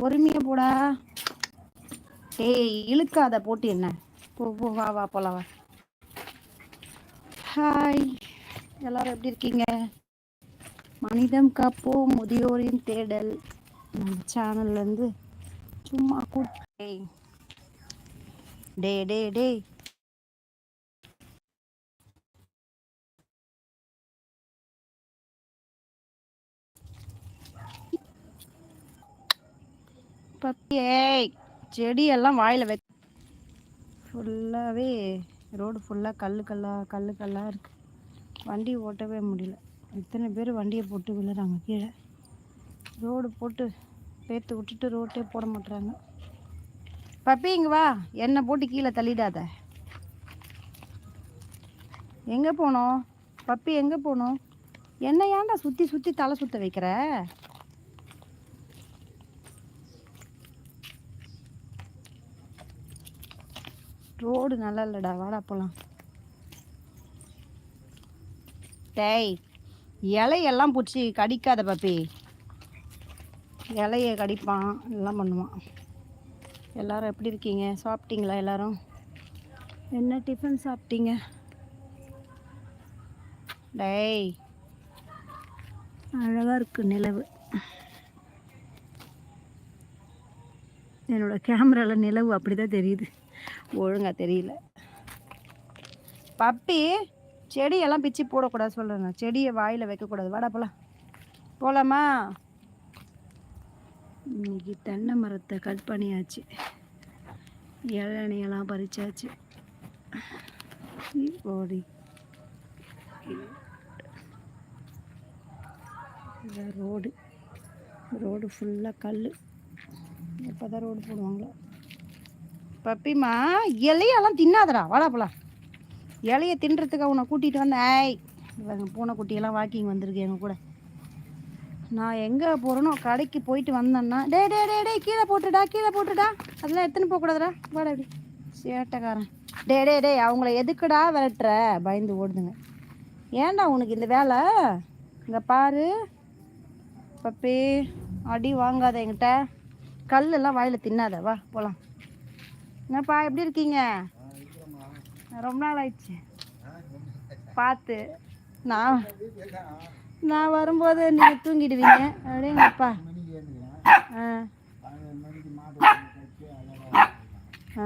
பொறுமையா போடா. ஏய் இழுக்காத போட்டு என்ன? போ போ வா வா போலாம் வா. ஹாய் எல்லாரும் எப்படி இருக்கீங்க? மனிதம் காப்போ முதியோரின் தேடல். நம்ம சேனல்லேருந்து சும்மா கூட்டே டே டே டே ஏய் செடியெல்லாம் வாயில் வை ஃபுல்லாகவே ரோடு ஃபுல்லாக கல் கல்லாக கல் கல்லாக இருக்குது வண்டி ஓட்டவே முடியல. இத்தனை பேர் வண்டியை போட்டு விழுறாங்க கீழே. ரோடு போட்டு பேர்த்து விட்டுட்டு ரோட்டே போட மாட்டுறாங்க பப்பி இங்கே வா. என்னை போட்டு கீழே தள்ளிடாத. எங்கே போனோம்? பப்பி எங்கே போகணும் என்ன ஏன்டா சுற்றி சுற்றி தலை சுற்ற வைக்கிற? ரோடு நல்லா இல்லைடா வாடா போகலாம் டேய் இலையெல்லாம் பிடிச்சி கடிக்காத பாப்பி. இலையை கடிப்பான் எல்லாம் பண்ணுவான். எல்லாரும் எப்படி இருக்கீங்க? சாப்பிட்டீங்களா எல்லாரும்? என்ன டிஃபன் சாப்பிட்டீங்க? டேய். அழகாக இருக்கு நிலவு. என்னோட கேமராவில் நிலவு அப்படி தான் தெரியுது. ஒழுங்காக தெரியல. பப்பி செடியெல்லாம் பிச்சு போடக்கூடாது சொல்கிறேன் செடியை வாயில் வைக்கக்கூடாது. வாடா போகலாம் போகலாமா இன்றைக்கி தென்னை மரத்தை கட் பண்ணியாச்சு. இளநியெல்லாம் பறிச்சாச்சு. ஓடி ரோடு. ரோடு ஃபுல்லாக கல் எப்போ தான் ரோடு போடுவாங்களோ? பப்பிமா இலையெல்லாம் தின்னாதடா வாடா போலாம். இலையை தின்றதுக்கு அவனை கூட்டிகிட்டு வந்தேன் ஐய் இவங்க பூனைக்குட்டியெல்லாம் வாக்கிங் வந்திருக்கு எங்கள் கூட. நான் எங்கே போகிறேனோ கடைக்கு போயிட்டு வந்தேன்னா டே டே டே டே கீழே போட்டுடா கீழே போட்டுடா. அதெல்லாம் எடுத்துன்னு போகக்கூடாதுடா வாடா இப்படி. சேட்டைக்காரன். டே டே டே அவங்கள எதுக்குடா விரட்டுற? பயந்து ஓடுதுங்க. ஏன்டா உனக்கு இந்த வேலை? இங்கே பாரு. பப்பி அடி வாங்காத என்கிட்ட. கல்லெல்லாம் வாயில் தின்னாத வா போகலாம் என்னப்பா எப்படி இருக்கீங்க? ரொம்ப நாள் ஆயிடுச்சு. பார்த்து. நான் நான் வரும்போது நீங்கள் தூங்கிடுவீங்க. அப்படியேங்கப்பா ஆ. ஆ.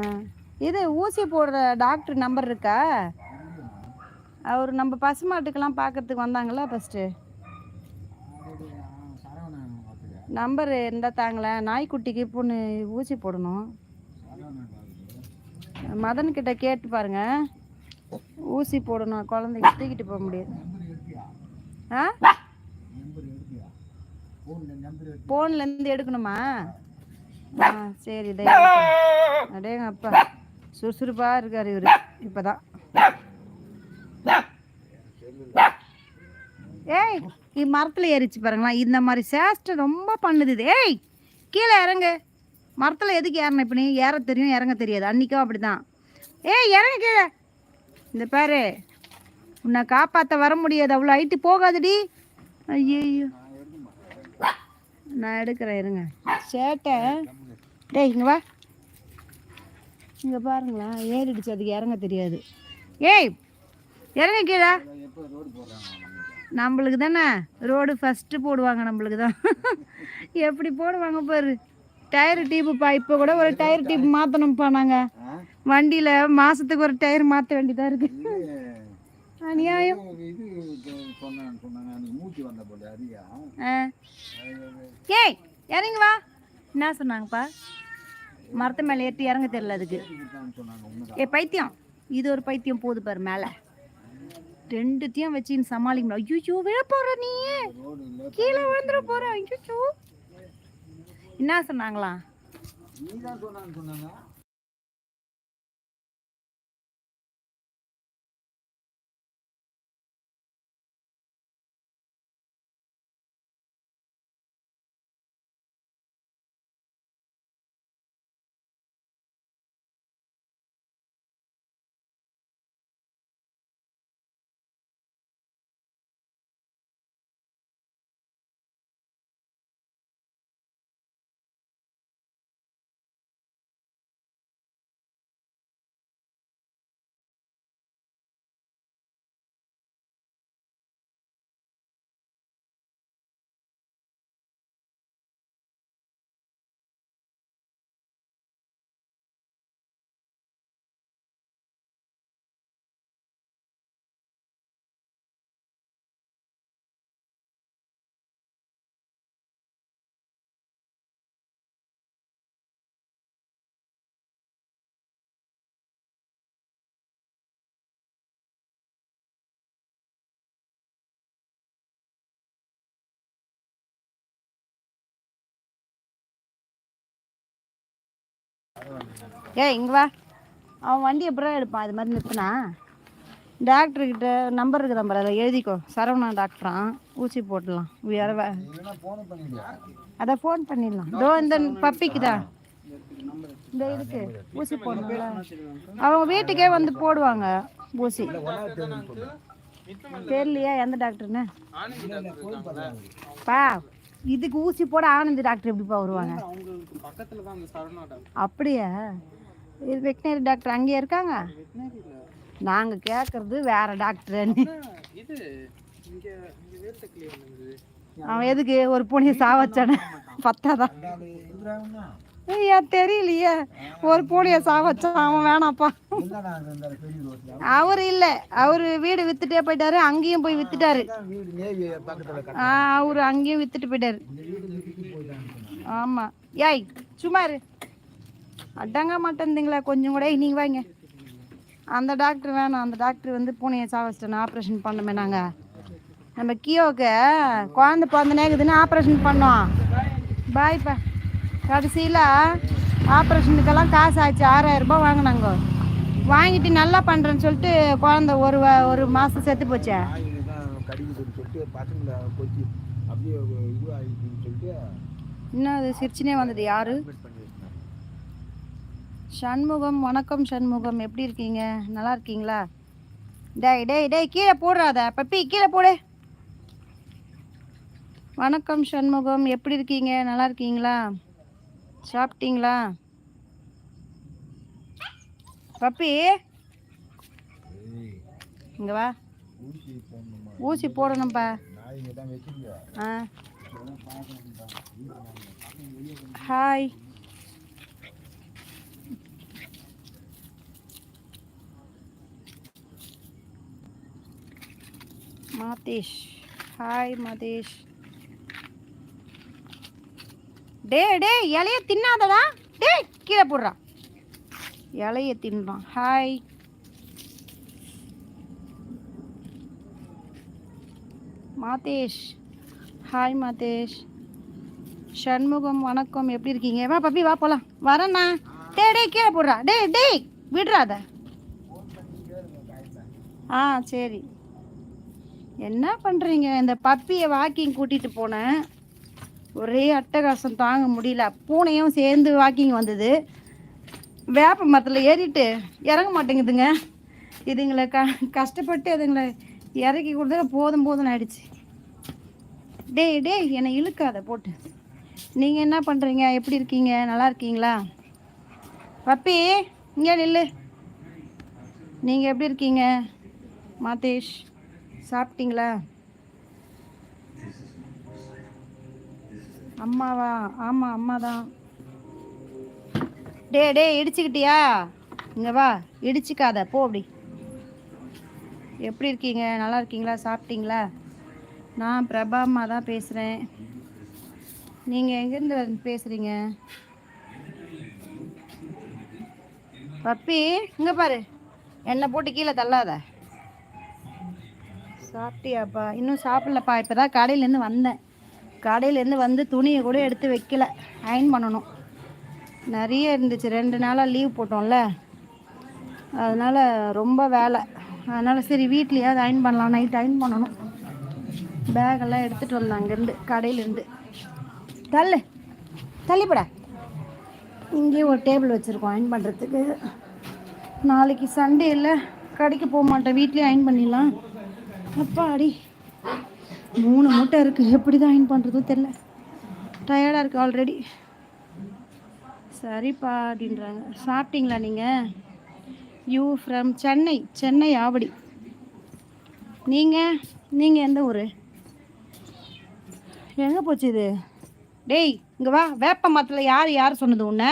இது ஊசி போடுற டாக்டர் நம்பர் இருக்கா? அவர் நம்ம பசுமாட்டுக்கெல்லாம் பார்க்கறதுக்கு வந்தாங்களா ஃபஸ்ட்டு நம்பர் இருந்தால் தாங்களேன். நாய்க்குட்டிக்கு பொண்ணு ஊசி போடணும். மதன் கிட்ட கேட்டு பாருங்க. ஊசி போடணும் குழந்தைக்கு தூக்கிட்டு போக முடியாது. ஆ? ஃபோன்லேருந்து எடுக்கணுமா? ஆ சரி இதை அடேங்க அப்பா சுறுசுறுப்பாக இருக்கார் இவர். இப்போ தான் ஏய் மரத்தில் ஏறிச்சு பாருங்களா இந்த மாதிரி சேஷ்டை ரொம்ப பண்ணுது ஏய் கீழே இறங்கு. மரத்தில் எதுக்கு ஏறணும் இப்போ நீ? ஏற தெரியும் இறங்க தெரியாது. அன்றைக்கும் அப்படி தான் ஏய் இறங்க கீழே. இந்த பாரு. உன்னை காப்பாற்ற வர முடியாது. அவ்வளோ ஹைட்டு போகாதுடி. ஐயோ நான் எடுக்கிறேன் இருங்க. சேட்டை. டேய் இங்கே வா. இங்கே பாருங்களா ஏறிடுச்சு அதுக்கு இறங்க தெரியாது. ஏய் இறங்க கீழே. நம்மளுக்கு தானே ரோடு ஃபஸ்ட்டு போடுவாங்க நம்மளுக்கு தான் எப்படி போடுவாங்க பாரு. டயர் டியூப்புப்பா இப்போ கூட ஒரு டயர் டியூப் மாற்றணும்ப்பா நாங்கள் வண்டியில் மாதத்துக்கு ஒரு டயர் மாற்ற வேண்டியதாக இருக்கு. அநியாயம். ஏய் இறங்கி வா. என்ன சொன்னாங்கப்பா? மரத்து மேலே ஏற்றி இறங்க தெரியல அதுக்கு. ஏ பைத்தியம். இது ஒரு பைத்தியம் போகுது பாரு மேலே. ரெண்டுத்தையும் வச்சு சமாளிக்க முடியும் ஐயோ விழ போற நீ கீழே விழுந்துட போற. ஐயோ என்ன சொன்னாங்களா? நீ தான் சொன்னான்னு சொன்னாங்க. ஏய் இங்கே வா. அவன் வண்டி எப்படா எடுப்பான்? இது மாதிரி நிறுத்தினா? டாக்டர்கிட்ட நம்பர் இருக்குது நம்பர் அதில் எழுதிக்கோ. சரவணா டாக்டரான் ஊசி போடலாம் வேற வே அதை அதான் ஃபோன் பண்ணிடலாம். இதோ இந்த பப்பிக்குதா இந்த இதுக்கு ஊசி போடணும்ல. அவங்க வீட்டுக்கே வந்து போடுவாங்க ஊசி. தெரியலையா? எந்த டாக்டர்னு பா. இதுக்கு ஊசி போட ஆனந்த் டாக்டர் எப்படிப்பா வருவாங்க? அவங்களுக்கு பக்கத்துல தான் அந்த சரவணா டாக்டர். அப்படியா? இது வெட்டினரி டாக்டர் அங்கேயே இருக்காங்க? வெட்டினரி இல்ல. நாங்கள் கேட்குறது வேற டாக்டர்னு இது இங்க இங்க வேர்த்தக்கிளி வந்தது அவன் எதுக்கு? ஒரு பூனையை சாவச்சானே. பத்தாதான் ஐயா தெரியலையே. ஒரு பூனையை சாவச்சான் அவன் வேணாப்பா. அவர் இல்லை. அவர் வீடு வித்துட்டே போயிட்டாரு. அங்கேயும் போய் வித்துட்டாரு. அவர் அங்கேயும் வித்துட்டு போயிட்டாரு. ஆமாம் ஏய் சும்மா இரு. அடங்க மாட்டேந்தீங்களா கொஞ்சம் கூட. நீங்க வாங்க. அந்த டாக்டர் வேணாம். அந்த டாக்டர் வந்து பூனையை சாவச்சிட்டேன் ஆப்ரேஷன் பண்ணோமே நாங்கள் நம்ம கியோவுக்கு குழந்தை பிறந்த நேக்குதுன்னு ஆப்ரேஷன் பண்ணோம். பாய்ப்பா கடைசியில் ஆப்ரேஷனுக்கெல்லாம் காசு ஆச்சு ஆறாயிரம் ரூபாய் வாங்கினாங்க. வாங்கிட்டு நல்லா பண்ணுறேன்னு சொல்லிட்டு குழந்தை ஒரு வ- ஒரு மாதம் செத்து போச்சே. இன்னும் அது சிரிச்சுனே வந்தது யாரு? சண்முகம் வணக்கம் சண்முகம். எப்படி இருக்கீங்க? நல்லா இருக்கீங்களா? டேய் டேய் டேய் கீழே போடுறாத. பப்பி கீழே போடு. வணக்கம் சண்முகம். எப்படி இருக்கீங்க? நல்லா இருக்கீங்களா? சாப்பிட்டீங்களா? பப்பி இங்க வா. ஊசி போடணும்ப்பா ஆ. ஹாய் மாதேஷ். ஹாய் மாதேஷ். டே டேய் இலைய தின்னாதடா. டேய் கீழே போடுறா. இலைய தின்றான். ஹாய் மாதேஷ். ஹாய் மாதேஷ். சண்முகம் வணக்கம். எப்படி இருக்கீங்க? வா பப்பி வா போலாம். வரேண்ணா டே டேய் கீழே போடுறா. டே டேய் விடுறாத ஆ சரி. என்ன பண்ணுறீங்க இந்த பப்பியை வாக்கிங் கூட்டிகிட்டு போனேன். ஒரே அட்டகாசம் தாங்க முடியல. பூனையும் சேர்ந்து வாக்கிங் வந்தது. வேப்ப மரத்தில் ஏறிட்டு இறங்க மாட்டேங்குதுங்க. இதுங்களை க கஷ்டப்பட்டு அதுங்களை இறக்கி கொடுத்தா போதும் போதும் ஆயிடுச்சு. டேய் டேய் என்னை இழுக்காத போட்டு. நீங்கள் என்ன பண்ணுறீங்க எப்படி இருக்கீங்க? நல்லா இருக்கீங்களா? பப்பி இங்கே நில்லு. நீங்கள் எப்படி இருக்கீங்க? மாதேஷ் சாப்பிட்டீங்களா? அம்மாவா? ஆமாம் அம்மா தான் டே டே இடிச்சுக்கிட்டியா? இங்கே வா இடிச்சுக்காத போ அப்படி. எப்படி இருக்கீங்க? நல்லா இருக்கீங்களா? சாப்பிட்டீங்களா? நான் பிரபா அம்மா தான் பேசுகிறேன் நீங்கள் எங்கேருந்து பேசுகிறீங்க பப்பி இங்கே பாரு. என்னை போட்டு கீழே தள்ளாத. சாப்பிட்டியாப்பா? இன்னும் சாப்பிடலப்பா. இப்போ தான் கடையிலேருந்து வந்தேன். கடையிலேருந்து வந்து துணியை கூட எடுத்து வைக்கல. அயன் பண்ணணும். நிறைய இருந்துச்சு. ரெண்டு நாளாக லீவ் போட்டோம்ல. அதனால் ரொம்ப வேலை. அதனால் சரி வீட்லேயாவது அயன் பண்ணலாம். நைட் அயன் பண்ணணும். பேகெல்லாம் எடுத்துகிட்டு வந்தேன் அங்கேருந்து கடையிலேருந்து. தள்ளு. தள்ளிப்பட. இங்கேயே ஒரு டேபிள் வச்சுருக்கோம் அயன் பண்ணுறதுக்கு நாளைக்கு சண்டே இல்லை. கடைக்கு போக மாட்டேன். வீட்லேயே அயன் பண்ணிடலாம். அப்பாடி. மூணு மூட்டை இருக்குது எப்படி தான் அயன் பண்ணுறதும் தெரில டயர்டாக இருக்குது ஆல்ரெடி சரிப்பா அப்படின்றாங்க. சாப்பிட்டீங்களா நீங்கள் யூ ஃப்ரம் சென்னை சென்னை ஆவடி. நீங்கள் நீங்கள் எந்த ஊர்? எங்கே போச்சு இது? டேய் இங்கே வா. வேப்ப மரத்தில் யார் யார் சொன்னது உன்னை?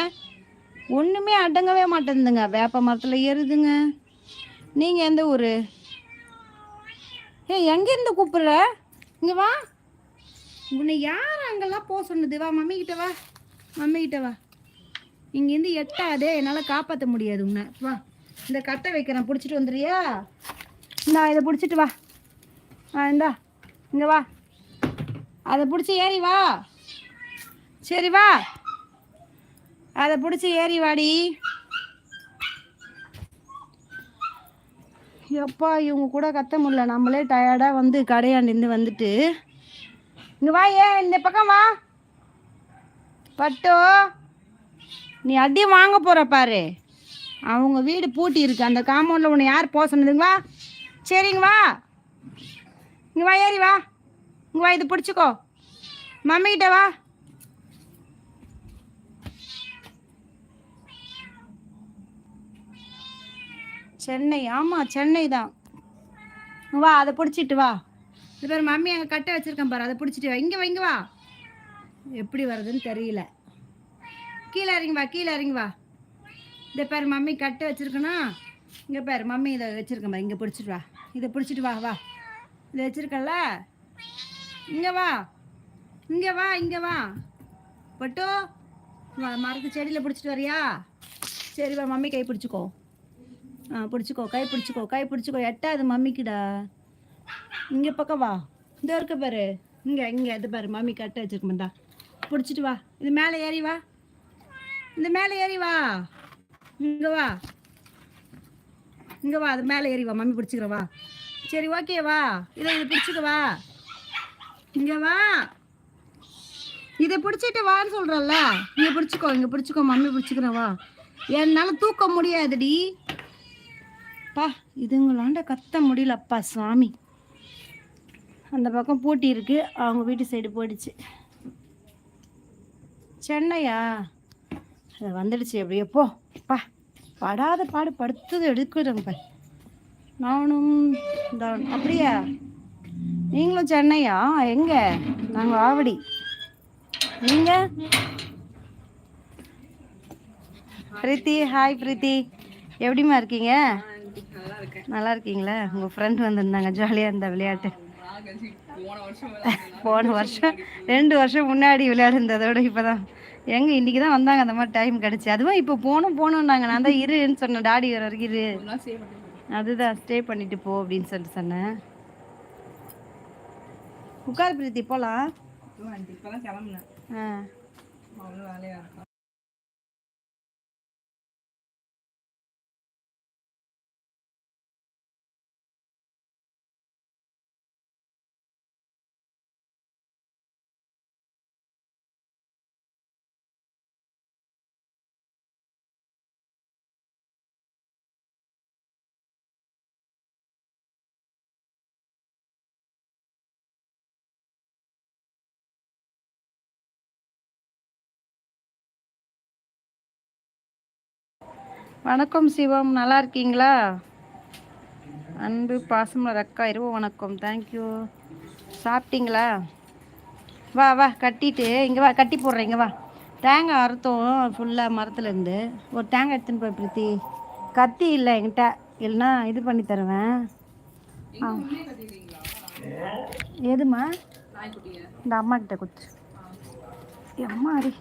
ஒன்றுமே அடங்கவே மாட்டேங்குதுங்க. வேப்ப மரத்தில் ஏறுதுங்க. நீங்கள் எந்த ஊர்? ஏய் எங்கேருந்து கூப்பிட்ற? இங்கே வா. உன்னை யார் அங்கெல்லாம் போக சொன்னது? வா மம்மி கிட்ட வா. மம்மி கிட்ட வா. இங்கேருந்து எட்டாதே என்னால் காப்பாற்ற முடியாது உன்னை. வா இந்த கட்டை வைக்கிறேன் பிடிச்சிட்டு வந்துடுறியா? இந்தா இதை பிடிச்சிட்டு வா. ஆ இந்தா இங்கே வா. அதை பிடிச்சி ஏறி வா. சரி வா. அதை பிடிச்சி ஏறி வாடி. எப்பா இவங்க கூட கத்த முடியல. நம்மளே டயர்டாக வந்து கடையாண்டிருந்து வந்துட்டு. இங்கே வா ஏன் இந்த பக்கம் வா. பட்டு நீ அடி வாங்க போகிற பாரு. அவங்க வீடு பூட்டி இருக்கு. அந்த காம்பவுண்டில் உன்னை யார் போக சொன்னதுங்க சரிங்க வா. இங்கே வா. ஏறி வா. இங்கே வா இது பிடிச்சிக்கோ. மம்மிக்கிட்ட வா. சென்னை. ஆமாம் சென்னை தான். வா அதை பிடிச்சிட்டு வா. இது பேர் மம்மி அங்கே கட்டை வச்சுருக்கேன் பாரு அதை பிடிச்சிட்டு வா. இங்கே வைங்க இங்கே வா. எப்படி வருதுன்னு தெரியல. கீழே இறங்கி வா கீழே இறங்கி வா. இந்த பேர் மம்மி கட்டை வச்சிருக்கனா இங்கே பேர் மம்மி இதை வச்சுருக்கேன் பாரு இங்கே பிடிச்சிட்டு வா. இதை பிடிச்சிட்டு வா வா. இதை வச்சுருக்கல இங்கே வா. இங்கே வா இங்கே வா. பட்டு வா மரத்து செடியில் பிடிச்சிட்டு வரியா? சரி வா மம்மி கை பிடிச்சிக்கோ. ஆ பிடிச்சிக்கோ கை பிடிச்சிக்கோ கை பிடிச்சிக்கோ. எட்டாது மம்மிக்குடா. இங்கே பக்கம் வா. இந்த இருக்க பாரு. இங்கே இங்கே இது பாரு மம்மி கட்ட வச்சிருக்கமாண்டா பிடிச்சிட்டு வா. இது மேலே ஏறி வா. இந்த மேலே ஏறி வா. இங்கே வா. இங்கே வா அது மேலே ஏறி வா. மம்மி பிடிச்சிக்கிற வா. சரி ஓகே வா. இதை இதை பிடிச்சிக்க வா. இங்கே வா. இதை பிடிச்சிட்டு வான்னு சொல்கிறல்ல இங்கே பிடிச்சிக்கோ இங்கே பிடிச்சிக்கோ. மம்மி பிடிச்சிக்கிறவா வா. என்னால் தூக்க முடியாதுடி. இதுங்களாண்ட கத்த முடியலப்பா சாமி அந்த பக்கம் பூட்டி இருக்கு அவங்க வீட்டு சைடு போயிடுச்சு. சென்னையா? அது வந்துடுச்சு எப்படியோ போ. பா. படாத பாடு படுத்தது எடுக்கிறேன்ப்பா நானும் தான். அப்படியா? நீங்களும் சென்னையா? எங்க? நாங்கள் ஆவடி. நீங்கள் பிரீத்தி ஹாய் பிரீத்தி. எப்படிம்மா இருக்கீங்க? நல்லா இருக்கீங்களா உங்கள் ஃப்ரெண்ட் வந்திருந்தாங்க ஜாலியாக இருந்த விளையாட்டு. போன வருஷம். ரெண்டு வருஷம் முன்னாடி விளையாடுந்ததோட இப்போ தான் எங்கே இன்றைக்கி தான் வந்தாங்க அந்த மாதிரி டைம் கிடச்சி. அதுவும் இப்போ போகணும் போகணுன்னாங்க நான் தான் இருன்னு சொன்னேன் டாடி வர வரைக்கும் இரு. அதுதான் ஸ்டே பண்ணிட்டு போ அப்படின்னு சொல்லிட்டு சொன்னேன். உட்கார் பிரீத்தி போகலாம் ஆ. வணக்கம் சிவம் நல்லா இருக்கீங்களா? அன்பு பாசமலர் அக்கா இரவு வணக்கம். தேங்க்யூ சாப்பிட்டீங்களா? வா வா கட்டிட்டு இங்கே வா கட்டி போடுறேன் இங்கே வா. தேங்காய் அறுத்தோம் ஃபுல்லாக மரத்துலேருந்து ஒரு தேங்காய் எடுத்துன்னு போய் பிரீத்தி. கத்தி இல்லை என்கிட்ட. இல்லைன்னா இது பண்ணி தருவேன். எதுமா இந்த அம்மா கிட்ட கொடுத்து அம்மா அடி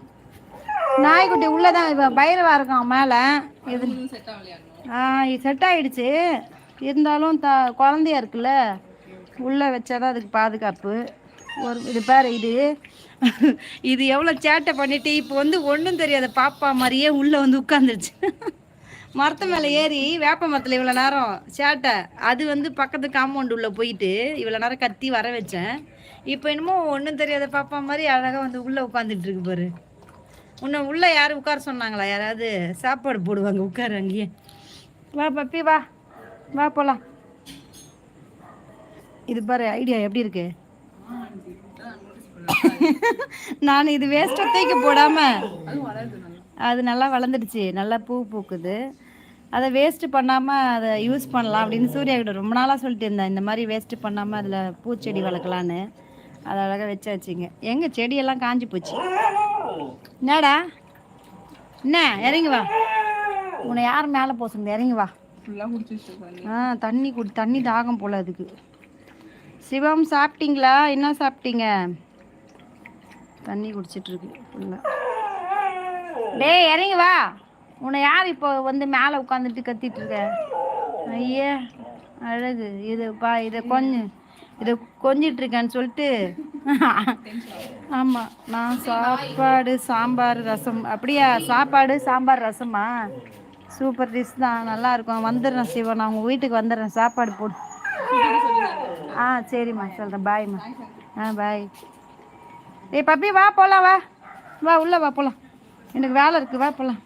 நாய்க்குட்டி உள்ளதான் பயிரவா இருக்கான் மேலே. இது ஆ இது செட் ஆயிடுச்சு. இருந்தாலும் த குழந்தையா இருக்குல்ல உள்ளே வச்சாதான் அதுக்கு பாதுகாப்பு. ஒரு இது பாரு இது. இது எவ்வளோ சேட்டை பண்ணிட்டு இப்போ வந்து ஒன்றும் தெரியாத பாப்பா மாதிரியே உள்ளே வந்து உட்காந்துருச்சு. மரத்து மேலே ஏறி வேப்ப மரத்தில் இவ்வளோ நேரம் சேட்டை அது வந்து பக்கத்து காம்பவுண்ட் உள்ளே போயிட்டு இவ்வளோ நேரம் கத்தி வர வச்சேன். இப்போ என்னமோ ஒன்றும் தெரியாத பாப்பா மாதிரி அழகாக வந்து உள்ளே உட்காந்துட்டு இருக்கு பாரு. உன்னை உள்ளே யாரும் உட்கார சொன்னாங்களா? யாராவது சாப்பாடு போடுவாங்க உட்காரு அங்கேயே. வா பப்பி வா. வா போகலாம் இது பாரு ஐடியா எப்படி இருக்கு? நான் இது வேஸ்ட்டை தூக்கி போடாமல் அது நல்லா வளர்ந்துடுச்சு. நல்லா பூ பூக்குது. அதை வேஸ்ட் பண்ணாமல் அதை யூஸ் பண்ணலாம் அப்படின்னு சூர்யா கிட்ட ரொம்ப நாளாக சொல்லிட்டு இருந்தேன். இந்த மாதிரி வேஸ்ட் பண்ணாமல் அதில் பூச்செடி வளர்க்கலான்னு. அதை அழகாக வச்சாச்சுங்க. எங்கள் செடியெல்லாம் காஞ்சி போச்சு. என்னடா? என்ன? இறங்கி வா. உன்னை யார் மேலே போக சொன்னது? இறங்கி வா. ஆ தண்ணி குடி தண்ணி தாகம் போல அதுக்கு. சிவம் சாப்பிட்டீங்களா? என்ன சாப்பிட்டீங்க? தண்ணி குடிச்சிட்டு இருக்கு டேய் இறங்கி வா. உன்னை யார் இப்போ வந்து மேலே உட்காந்துட்டு கத்திட்டு இருக்க? ஐயே அழகு. இது பா இதை கொஞ்சம் இதை கொஞ்சிட்ருக்கேன்னு சொல்லிட்டு ஆமாம் நான் சாப்பாடு சாம்பார் ரசம். அப்படியா? சாப்பாடு சாம்பார் ரசமா? சூப்பர் டிஷ் தான். நல்லா இருக்கும் வந்துடுறேன் சிவா. நான் உங்கள் வீட்டுக்கு வந்துடுறேன். சாப்பாடு போடு. ஆ சரிம்மா. சொல்கிறேன் பாய்ம்மா. ஆ பாய். ஏய் பப்பி வா போகலாம் வா. வா உள்ளே வா போகலாம் எனக்கு வேலை இருக்குது வா போகலாம்